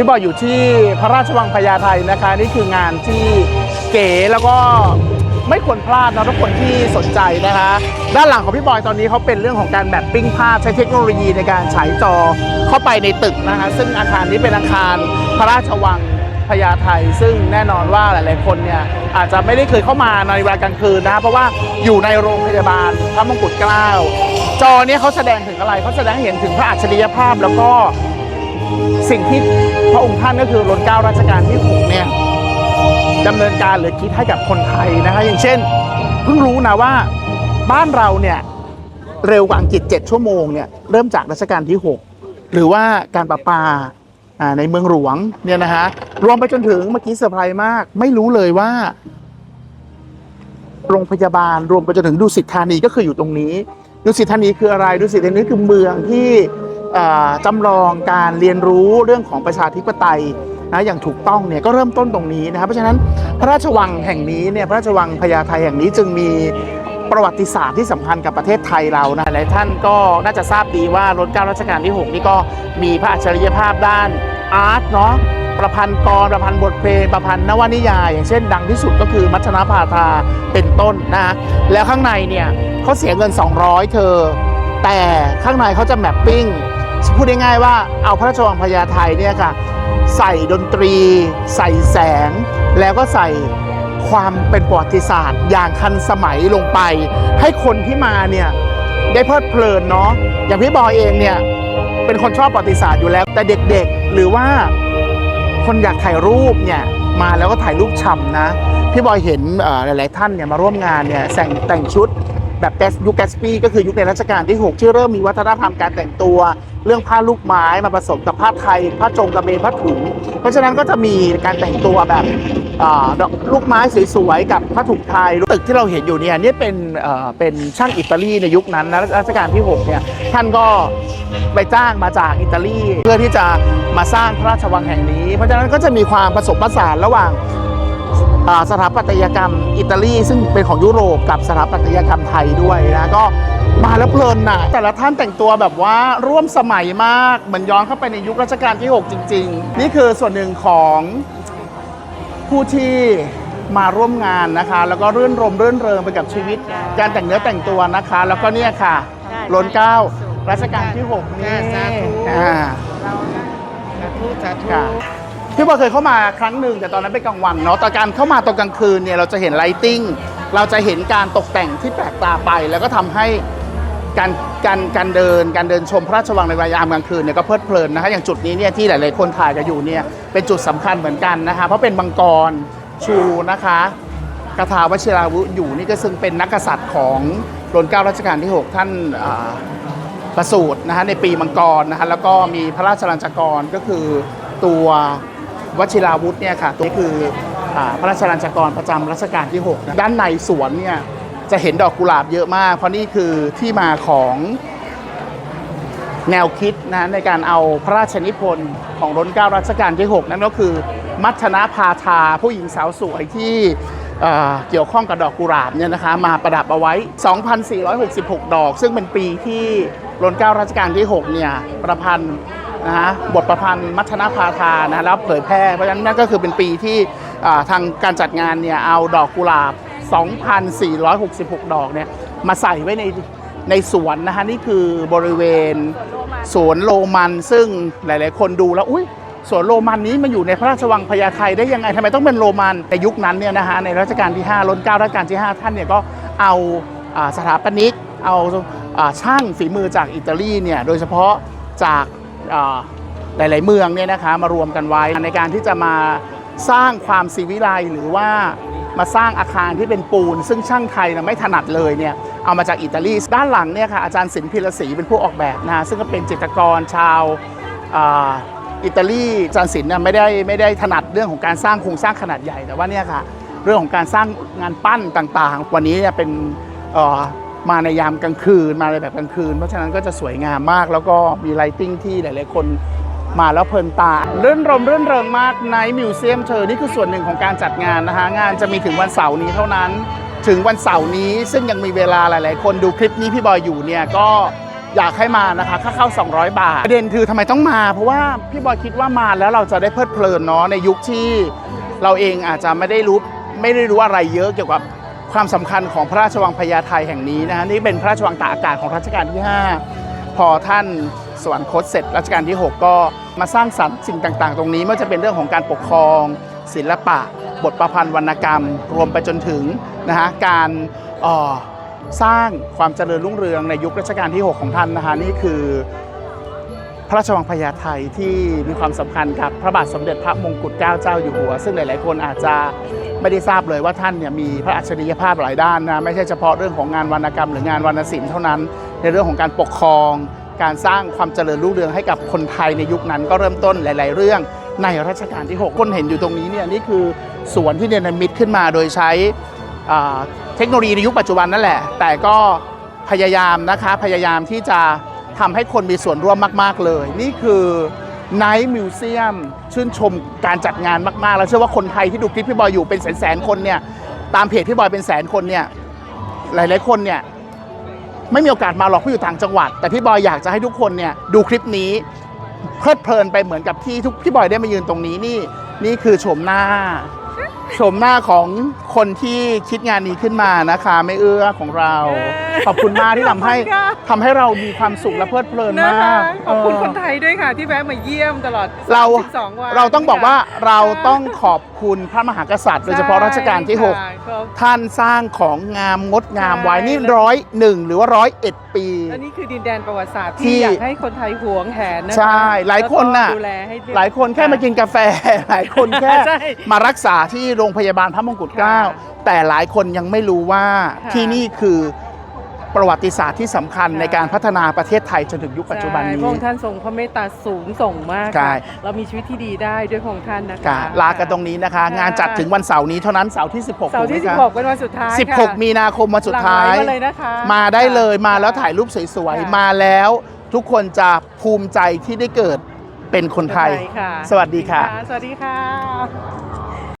พี่บอยอยู่ที่พระราชวังพญาไทนะคะนี่คืองานที่เก๋แล้วก็ไม่ควรพลาดนะทุกคนที่สนใจนะคะ ด้านหลังของพี่บอยตอนนี้เขาเป็นเรื่องของการแบบปิ้งภาพใช้เทคโนโลยีในการฉายจอเข้าไปในตึกนะคะซึ่งอาคารนี้เป็นอาคารพระราชวังพญาไทซึ่งแน่นอนว่าหลายๆคนเนี่ยอาจจะไม่ได้เคยเข้ามาในเวลากลางคืนนะคะเพราะว่าอยู่ในโรงพยาบาลพระมงกุฎเกล้าจอเนี้เขาแสดงถึงอะไรเขาแสดงเห็นถึงพระอัจฉริยภาพแล้วก็ สิ่งที่พระองค์ท่านก็คือรัชเก้ารัชกาลที่หกเนี่ยดำเนินการหรือคิดให้กับคนไทยนะคะอย่างเช่น เพิ่งรู้นะว่าบ้านเราเนี่ยเร็วกว่าอังกฤษ 7 ชั่วโมงเนี่ยเริ่มจากรัชกาลที่ 6 หรือว่าการประปาในเมืองหลวงเนี่ยนะฮะรวมไปจนถึงเมื่อกี้เซอร์ไพรส์มาก ไม่รู้เลยว่า โรงพยาบาลรวมไปจนถึงดุสิตธานีก็คืออยู่ตรงนี้ดุสิตธานีคืออะไรดุสิตธานีคือเมืองที่ จำลองการเรียนรู้เรื่องของประชาธิปไตยนะอย่างถูกต้องเนี่ยก็เริ่มต้นตรงนี้นะครับเพราะฉะนั้นพระราชวังแห่งนี้เนี่ยพระราชวังพญาไทแห่งนี้จึงมีประวัติศาสตร์ที่สำคัญกับประเทศไทยเรานะหลายท่านก็น่าจะทราบดีว่ารัชกาลรัชกาลที่ 6 นี่ก็มีพระอัจฉริยภาพด้านอาร์ตเนาะประพันธ์กรประพันธ์บทเพลงประพันธ์นวนิยาย อย่างเช่น ดังที่สุดก็คือมัชนาภาธาเป็นต้นนะฮะแล้วข้างในเนี่ยเขาเสียเงิน 200 เธอ แต่ข้างในเขาจะแมปปิ้ง พูดง่ายๆว่าเอาพระราชวังพญาไทเนี่ยค่ะ ใส่ดนตรี ใส่แสง แล้วก็ใส่ความเป็นประวัติศาสตร์ อย่างทันสมัยลงไป ให้คนที่มาเนี่ยได้เพลิดเพลินเนาะอย่างพี่บอยเองเนี่ยเป็นคนชอบประวัติศาสตร์อยู่แล้ว แต่เด็กๆ หรือว่าคนอยากถ่ายรูปเนี่ยมาแล้วก็ถ่ายรูปฉ่ำนะ พี่บอยเห็นหลายๆท่านเนี่ยมาร่วมงานเนี่ยแต่งแต่งชุด แบบแกสยุคแกสปีก็คือยุคในรัชกาลที่ 6 ที่เริ่มมีวัฒนธรรมการแต่งตัว เรื่องผ้าลูกไม้มาผสมกับผ้าไทยผ้าจงกระเบนผ้าถุง เพราะฉะนั้นก็จะมีการแต่งตัวแบบดอกลูกไม้สวยๆกับผ้าถุงไทยตึกที่เราเห็นอยู่เนี่ยนี่เป็นเป็นช่างอิตาลีในยุคนั้นนะรัชกาลที่ 6 เนี่ยท่านก็ไปจ้างมาจากอิตาลี เพื่อที่จะมาสร้างพระราชวังแห่งนี้ เพราะฉะนั้นก็จะมีความผสมผสานระหว่าง สถาปัตยกรรมอิตาลีซึ่งเป็นของยุโรปกับสถาปัตยกรรมไทยด้วยนะก็มาแล้วเพลินนะแต่ละท่านแต่งตัวแบบว่าร่วมสมัยมาก เหมือนย้อนเข้าไปในยุครัชกาลที่ 6 จริง ๆ นี่คือส่วนหนึ่งของผู้ที่มาร่วมงานนะคะ แล้วก็รื่นรมรื่นเริงไปกับชีวิต การแต่งเนื้อแต่งตัวนะคะ แล้วก็เนี่ยค่ะได้ล้นเกล้ารัชกาลที่ 6 นี่สาธุอ่าเรานะสาธุสาธุค่ะ พี่บอยเคยเข้ามาครั้งหนึ่งแต่ตอนนั้นเป็นกลางวันเนาะแต่การเข้ามาตอนกลางคืนเนี่ยเราจะเห็นไลติ้งเราจะเห็นการตกแต่งที่แปลกตาไป แล้วก็ทำให้การการการเดินการเดินชมพระราชวังในเวลายามกลางคืนเนี่ยก็เพลิดเพลินนะคะอย่างจุดนี้เนี่ยที่หลาย ๆ คนถ่ายกันอยู่เนี่ยเป็นจุดสำคัญเหมือนกันนะคะเพราะเป็นมังกรชูนะคะกถาวชิราวุอยู่นี่ก็ซึ่งเป็นนักกษัตริย์ของรัชเก้ารัชกาลที่ 6 ท่านประสูตินะฮะในปีมังกรนะฮะแล้วก็มีพระราชลัญจกรก็คือตัว วชิราวุธเนี่ยค่ะ ตัวนี้คือพระราชลัญจกรประจำรัชกาลที่ 6 ด้านในสวนเนี่ยจะเห็นดอกกุหลาบเยอะมาก เพราะนี่คือที่มาของแนวคิดนะในการเอาพระราชนิพนธ์ของรัชเก้ารัชกาลที่ 6 นั่นก็คือ มัชนะพาทาผู้หญิงสาวสวยที่เเกี่ยวข้องกับดอกกุหลาบเนี่ยนะคะมาประดับเอาไว้ 2,466 ดอก ซึ่งเป็นปีที่รัชเก้ารัชกาลที่ 6 เนี่ยประพันธ์ นะฮะบทประพันธ์มัชนะพาทานะแล้วเผยแพร่เพราะฉะนั้นนั่นก็คือเป็นปีที่ทางการจัดงานเนี่ยเอาดอกกุหลาบ 2,466 ดอกเนี่ยมาใส่ไว้ในในสวนนะฮะนี่คือบริเวณสวนโรมันซึ่งหลาย ๆ คนดูแล้วอุ้ยสวนโรมันนี้มาอยู่ในพระราชวังพญาไทได้ยังไงทำไมต้องเป็นโรมันในยุคนั้นเนี่ยนะฮะในรัชกาลที่5ล้นเก้ารัชกาลที่ 5 ท่านเนี่ยก็เอาสถาปนิก เอาช่างฝีมือจากอิตาลีเนี่ยโดยเฉพาะจาก หลาย ๆ เมืองเนี่ยนะคะมารวมกันไว้ในการที่จะมาสร้างความศิวิไลหรือว่ามาสร้างอาคารที่เป็นปูน ซึ่งช่างไทยนะไม่ถนัดเลยเนี่ยเอามาจากอิตาลีด้านหลังเนี่ยค่ะอาจารย์ศิลป์พิรศรีเป็นผู้ออกแบบนะซึ่งก็เป็นจิตรกรชาวอิตาลีอาจารย์ศิลป์เนี่ยไม่ได้ไม่ได้ถนัดเรื่องของการสร้างโครงสร้างขนาดใหญ่แต่ว่าเนี่ยค่ะเรื่องของการสร้างงานปั้นต่างๆ วันนี้เนี่ยเป็น มาในยามกลางคืน มาในแบบกลางคืน เพราะฉะนั้นก็จะสวยงามมาก แล้วก็มีไลติ้งที่หลาย ๆ คนมาแล้วเพลินตาเรื่นรมเรื่นเริงมากในมิวเซียมเธอ นี่คือส่วนหนึ่งของการจัดงานนะคะงานจะมีถึงวันเสาร์นี้เท่านั้น ถึงวันเสาร์นี้ ซึ่งยังมีเวลาหลาย ๆ คนดูคลิปนี้พี่บอยอยู่เนี่ยก็อยากให้มานะคะค่าเข้า 200 บาท ประเด็นคือทำไมต้องมา เพราะว่าพี่บอยคิดว่ามาแล้วเราจะได้เพลิดเพลินเนาะในยุคที่เราเองอาจจะไม่ได้รู้ไม่ได้รู้อะไรเยอะเกี่ยวกับ ความสำคัญของพระราชวังพญาไทแห่งนี้นะฮะนี่เป็นพระราชวังตากอากาศของรัชกาลที่ 5 พอท่านสวรรคตเสร็จรัชกาลที่ 6 ก็มาสร้างสรรค์สิ่งต่าง ๆ ตรงนี้ไม่ว่าจะเป็นเรื่องของการปกครอง ศิลปะ บทประพันธ์วรรณกรรม รวมไปจนถึงนะฮะการออสร้างความเจริญรุ่งเรืองในยุครัชกาลที่ 6 ของท่านนะฮะนี่คือพระราชวังพญาไทที่มีความสำคัญกับพระบาทสมเด็จพระมงกุฎเกล้าเจ้าอยู่หัว ซึ่งหลาย ๆ คนอาจจะ ไม่ได้ทราบเลยว่าท่านเนี่ยมีพระอัจฉริยภาพหลายด้านนะไม่ใช่เฉพาะเรื่องของงานวรรณกรรม หรืองานวรรณศิลป์เท่านั้น ในเรื่องของการปกครอง การสร้างความเจริญรุ่งเรืองให้กับคนไทยในยุคนั้น ก็เริ่มต้นหลาย ๆ เรื่องในรัชกาลที่ 6 คนเห็นอยู่ตรงนี้เนี่ยนี่คือสวนที่เนรมิตขึ้นมาโดยใช้เทคโนโลยีในยุคปัจจุบันนั่นแหละ แต่ก็พยายามนะคะพยายามที่จะทำให้คนมีส่วนร่วมมาก ๆ เลย นี่คือ Night Museum ชื่นชมการจัดงานมาก ๆ แล้วเชื่อว่าคนไทยที่ดูคลิปพี่บอยอยู่เป็นแสนๆคนเนี่ยตามเพจพี่บอยเป็นแสนคนเนี่ยหลาย ๆ คนเนี่ยไม่มีโอกาสมาหรอกพี่อยู่ต่างจังหวัด แต่พี่บอยอยากจะให้ทุกคนเนี่ยดูคลิปนี้เพลิดเพลินไปเหมือนกับที่ทุกพี่บอยได้มายืนตรงนี้นี่ นี่คือโฉมหน้าโฉมหน้าของ คนที่คิดงานนี้ขึ้นมานะคะ ไม่เอื้อของเรา ขอบคุณมากที่ทำให้ขอบคุณค่ะ ทำให้เรามีความสุขและเพลิดเพลินนะมาคะกขอบคุณเออคนไทยด้วยค่ะ ที่แวะมาเยี่ยมตลอดเรา32วันเราต้องบอกว่าค่ะเราต้องขอบคุณพระมหากษัตริย์ โดยเฉพาะรัชกาลที่ใช่ค่ะขอบ6ท่านสร้างของงามงดงามใช่ไว้นี่ร้อยหนึ่งหรือว่าร้อยเอ็ดปี อันนี้คือดินแดนประวัติศาสตร์ที่ ที่อยากให้คนไทยหวงแหนนะคะใช่หลายคนน่ะ แล้วก็ดูแลให้เรีบหลายคนแค่มากินกาแฟ หลายคนแค่ใช่มารักษาที่โรงพยาบาลพระมงกุฎเกล้าค่ะแต่หลายคนยังไม่รู้ว่าค่ะที่นี่คือประวัติศาสตร์ที่สำคัญค่ะ ในการพัฒนาประเทศไทยจนถึงยุคปัจจุบันใช่นี้พระองค์ท่านทรงพระเมตตาสูงส่งมากใช่ ค่ะเรามีชีวิตที่ดีได้ด้วยพระองค์ท่านนะคะค่ะลากันตรงนี้นะคะ ค่ะ งานจัดถึงวันเสาร์นี้เท่านั้นเสาร์ที่ 16เสาร์ที่ ถูกไหมคะ16เป็นวันสุดท้ายค่ะ16 มีนาคมวันสุดท้าย หลั่งไหลมาเลยนะคะ มาได้เลยมาแล้วค่ะถ่ายรูปสวยค่ะ ๆ มาแล้วทุกคนจะภูมิใจที่ได้เกิดเป็นคนไทย ค่ะสวัสดีค่ะ สวัสดีค่ะ